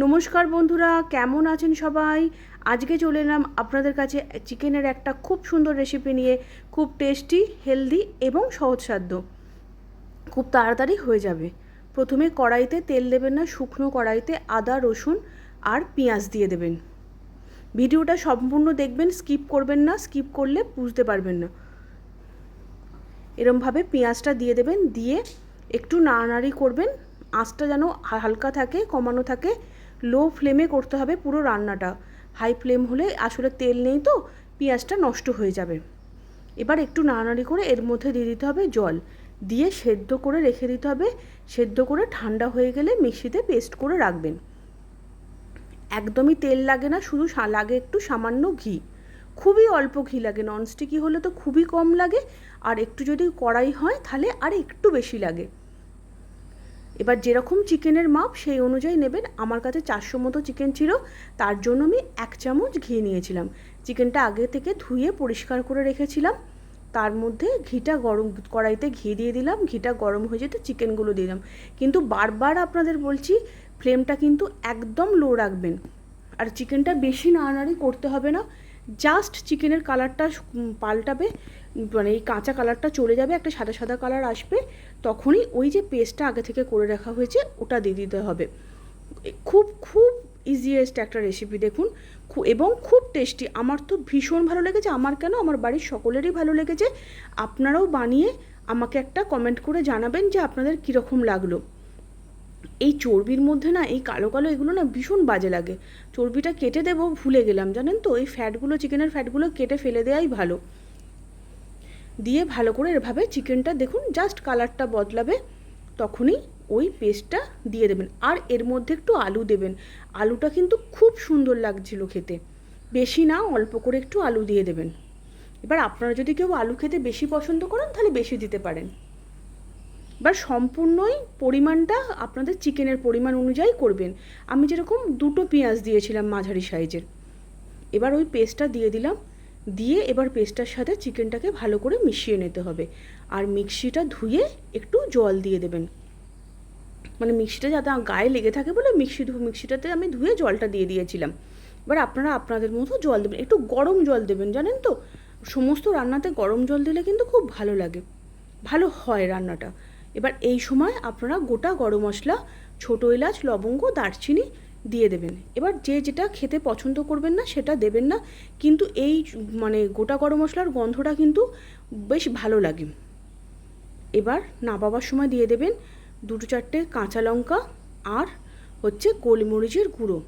নমস্কার বন্ধুরা, কেমন আছেন সবাই? আজকে চলে এলাম আপনাদের কাছে চিকেনের একটা খুব সুন্দর রেসিপি নিয়ে, খুব টেস্টি হেলদি এবং সহজসাধ্য খুব তাড়াতাড়ি হয়ে যাবে। প্রথমে কড়াইতে তেল দেবেন না, শুকনো কড়াইতে আদা, রসুন আর পেঁয়াজ দিয়ে দেবেন। ভিডিওটা সম্পূর্ণ দেখবেন স্কিপ করবেন না স্কিপ করলে বুঝতে পারবেন না। এরমভাবে পেঁয়াজটা দিয়ে দেবেন, দিয়ে একটু নাড়ানাড়ি করবেন। আঁচটা যেন হালকা থাকে, কমানো থাকে লো ফ্লেমে করতে হবে পুরো রান্নাটা। হাই ফ্লেম হলে আসলে তেল নেই তো, পেঁয়াজটা নষ্ট হয়ে যাবে। এবার একটু নাড়ানাড়ি করে এর মধ্যে দিয়ে দিতে হবে জল। দিয়ে সেদ্ধ করে রেখে দিতে হবে। সেদ্ধ করে ঠান্ডা হয়ে গেলে মিক্সিতে পেস্ট করে রাখবেন। একদমই তেল লাগে না, শুধু লাগে একটু সামান্য ঘি। খুবই অল্প ঘি লাগে, ননস্টিকি হলে তো খুবই কম লাগে। আর একটু যদি কড়াই হয় তাহলে আর একটু বেশি লাগে। এবার যেরকম চিকেনের মাপ, সেই অনুযায়ী নেবেন। আমার কাছে চারশো মতো চিকেন ছিল, তার জন্য আমি এক চামচ ঘি নিয়েছিলাম। চিকেনটা আগে থেকে ধুয়ে পরিষ্কার করে রেখেছিলাম। তার মধ্যে ঘিটা গরম কড়াইতে ঘি দিয়ে দিলাম, ঘিটা গরম হয়ে যেতে চিকেনগুলো দিলাম। কিন্তু বারবার আপনাদের বলছি, ফ্লেমটা কিন্তু একদম লো রাখবেন। আর চিকেনটা বেশি নাড়ানাড়ি করতে হবে না। জাস্ট চিকেনের কালারটা পাল্টাবে। মানে এই কাঁচা কালারটা চলে যাবে, একটা সাদা সাদা কালার আসবে, তখনই ওই যে পেস্টটা আগে থেকে করে রাখা হয়েছে, ওটা দিয়ে দিতে হবে। খুব খুব ইজিয়েস্ট একটা রেসিপি দেখুন। এবং খুব টেস্টি আমার তো ভীষণ ভালো লেগেছে, আমার কেন? আমার বাড়ির সকলেরই ভালো লেগেছে। আপনারাও বানিয়ে আমাকে একটা কমেন্ট করে জানাবেন যে আপনাদের কীরকম লাগল। এই চর্বির মধ্যে না, এই কালো কালো এগুলো না ভীষণ বাজে লাগে। চর্বিটা কেটে দেবো, ভুলে গেলাম, জানেন তো? এই ফ্যাটগুলো চিকেনের ফ্যাটগুলো কেটে ফেলে দেওয়াই ভালো। দিয়ে ভালো করে এভাবে চিকেনটা দেখুন জাস্ট কালারটা বদলাবে, তখনই ওই পেস্টটা দিয়ে দেবেন। আর এর মধ্যে একটু আলু দেবেন। আলুটা কিন্তু খুব সুন্দর লাগছিল খেতে। বেশি না, অল্প করে একটু আলু দিয়ে দেবেন। এবার আপনারা যদি কেউ আলু খেতে বেশি পছন্দ করেন, তাহলে বেশি দিতে পারেন। এবার সম্পূর্ণই পরিমাণটা আপনাদের চিকেনের পরিমাণ অনুযায়ী করবেন। আমি যেরকম দুটো পেঁয়াজ দিয়েছিলাম মাঝারি সাইজের। এবার ওই পেস্টটা দিয়ে দিলাম। দিয়ে এবার পেস্টটার সাথে চিকেনটাকে ভালো করে মিশিয়ে নিতে হবে। আর মিক্সিটা ধুয়ে একটু জল দিয়ে দেবেন। মানে মিক্সিটা যাতে গায়ে লেগে থাকে বলে মিক্সি মিক্সিটাতে আমি ধুয়ে জলটা দিয়ে দিয়েছিলাম। এবার আপনারা আপনাদের মতো জল দেবেন। একটু গরম জল দেবেন, জানেন তো? সমস্ত রান্নাতে গরম জল দিলে কিন্তু খুব ভালো লাগে। ভালো হয় রান্নাটা। এবার এই সময় আপনারা গোটা গরম মশলা, ছোটো এলাচ, লবঙ্গ, দারচিনি দিয়ে দেবেন। এবার যে যেটা খেতে পছন্দ করবেন না, সেটা দেবেন না। কিন্তু এই মানে গোটা গরম মশলার গন্ধটা কিন্তু বেশ ভালো লাগে। এবার না নাবাবার সময় দিয়ে দেবেন দুটো চারটে কাঁচা লঙ্কা আর হচ্ছে গোলমরিচের গুঁড়ো।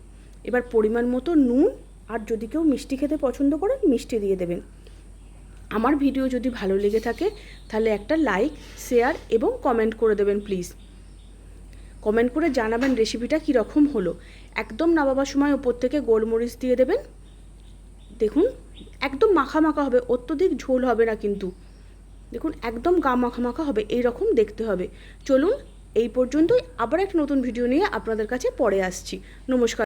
এবার পরিমাণ মতো নুন আর যদি কেউ মিষ্টি খেতে পছন্দ করেন, মিষ্টি দিয়ে দেবেন। আমার ভিডিও যদি ভালো লেগে থাকে, তাহলে একটা লাইক, শেয়ার এবং কমেন্ট করে দেবেন প্লিজ। কমেন্ট করে জানাবেন রেসিপিটা কীরকম হলো। একদম নামাবার সময় ওপর থেকে গোলমরিচ দিয়ে দেবেন। দেখুন, একদম মাখা মাখা হবে, অত্যধিক ঝোল হবে না কিন্তু। দেখুন, একদম গা মাখা মাখা হবে এই রকম দেখতে হবে। চলুন, এই পর্যন্তই আবার একটা নতুন ভিডিও নিয়ে আপনাদের কাছে পরে আসছি। নমস্কার।